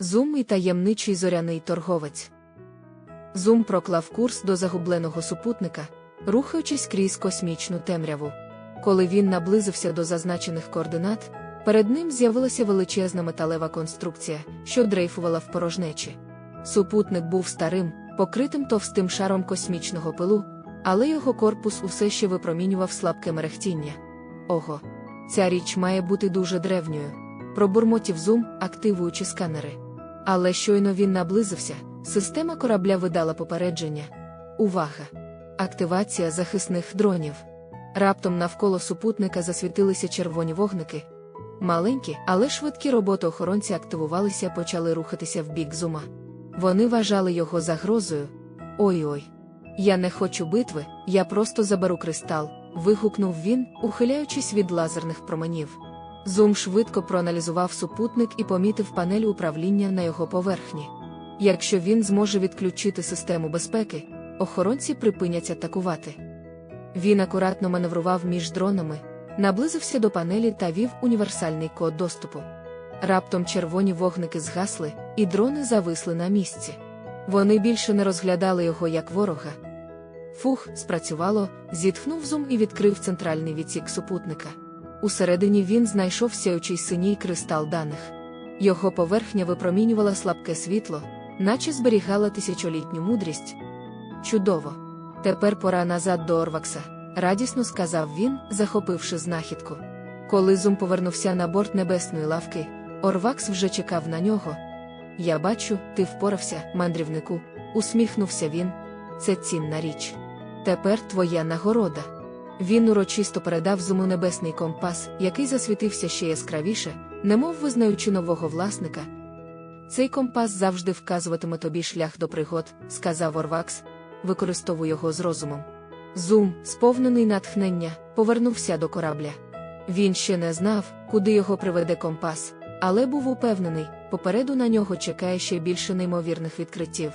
Зум і таємничий зоряний торговець. Зум проклав курс до загубленого супутника, рухаючись крізь космічну темряву. Коли він наблизився до зазначених координат, перед ним з'явилася величезна металева конструкція, що дрейфувала в порожнечі. Супутник був старим, покритим товстим шаром космічного пилу, але його корпус усе ще випромінював слабке мерехтіння. Ого, ця річ має бути дуже древньою. Пробурмотів зум, активуючи сканери. Але щойно він наблизився, система корабля видала попередження. Увага! Активація захисних дронів. Раптом навколо супутника засвітилися червоні вогники. Маленькі, але швидкі роботи-охоронці активувалися і почали рухатися в бік зума. Вони вважали його загрозою. Ой-ой. Я не хочу битви, я просто заберу кристал, вигукнув він, ухиляючись від лазерних променів. Зум швидко проаналізував супутник і помітив панель управління на його поверхні. Якщо він зможе відключити систему безпеки, охоронці припинять атакувати. Він акуратно маневрував між дронами, наблизився до панелі та вів універсальний код доступу. Раптом червоні вогники згасли, і дрони зависли на місці. Вони більше не розглядали його як ворога. Фух, спрацювало, зітхнув зум і відкрив центральний відсік супутника. Усередині він знайшов сяючий синій кристал даних. Його поверхня випромінювала слабке світло, наче зберігала тисячолітню мудрість. Чудово! Тепер пора назад до Орвакса, радісно сказав він, захопивши знахідку. Коли Зум повернувся на борт небесної лавки, Орвакс вже чекав на нього. Я бачу, ти впорався, мандрівнику, усміхнувся він. Це цінна річ. Тепер твоя нагорода. Він урочисто передав зуму небесний компас, який засвітився ще яскравіше, немов визнаючи нового власника. Цей компас завжди вказуватиме тобі шлях до пригод, сказав Орвакс, використовуй його з розумом. Зум, сповнений натхнення, повернувся до корабля. Він ще не знав, куди його приведе компас, але був упевнений, попереду на нього чекає ще більше неймовірних відкриттів.